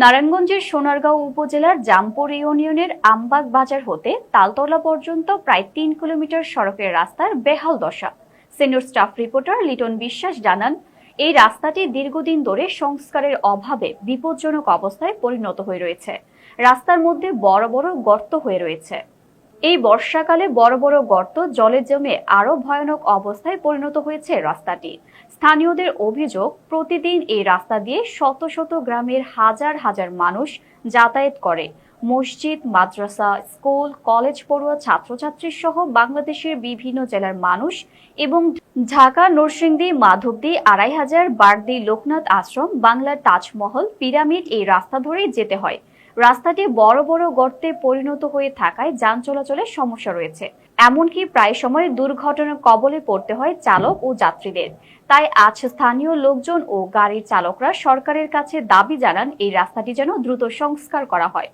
নারায়ণগঞ্জের সোনারগাঁও উপজেলার জামপুর ইউনিয়নের আমবাগ বাজার হতে তালতলা পর্যন্ত প্রায় তিন কিলোমিটার সড়কের রাস্তার বেহাল দশা। সিনিয়র স্টাফ রিপোর্টার লিটন বিশ্বাস জানান, এই রাস্তাটি দীর্ঘদিন ধরে সংস্কারের অভাবে বিপজ্জনক অবস্থায় পরিণত হয়ে রয়েছে। রাস্তার মধ্যে বড় বড় গর্ত হয়ে রয়েছে। এই বর্ষাকালে বড় বড় গর্ত জলে জমে আরও ভয়ানক অবস্থায় পরিণত হয়েছে রাস্তাটি। স্থানীয়দের অভিযোগ, প্রতিদিন এই রাস্তা দিয়ে শত শত গ্রামের হাজার হাজার মানুষ যাতায়াত করে। মসজিদ, মাদ্রাসা, স্কুল, কলেজ পড়ুয়া ছাত্রছাত্রী সহ বাংলাদেশের বিভিন্ন জেলার মানুষ এবং ঢাকা, নরসিংদী, মাধবদী, আড়াই হাজার, বারদি, লোকনাথ আশ্রম, বাংলার তাজমহল, পিরামিড এই রাস্তা ধরেই যেতে হয়। রাস্তাটি বড় বড় গর্তে পরিণত হয়ে থাকায় যান চলাচলের সমস্যা রয়েছে। এমনকি প্রায় সময় দুর্ঘটনার কবলে পড়তে হয় চালক ও যাত্রীদের। তাই আজ স্থানীয় লোকজন ও গাড়ির চালকরা সরকারের কাছে দাবি জানান এই রাস্তাটি যেন দ্রুত সংস্কার করা হয়।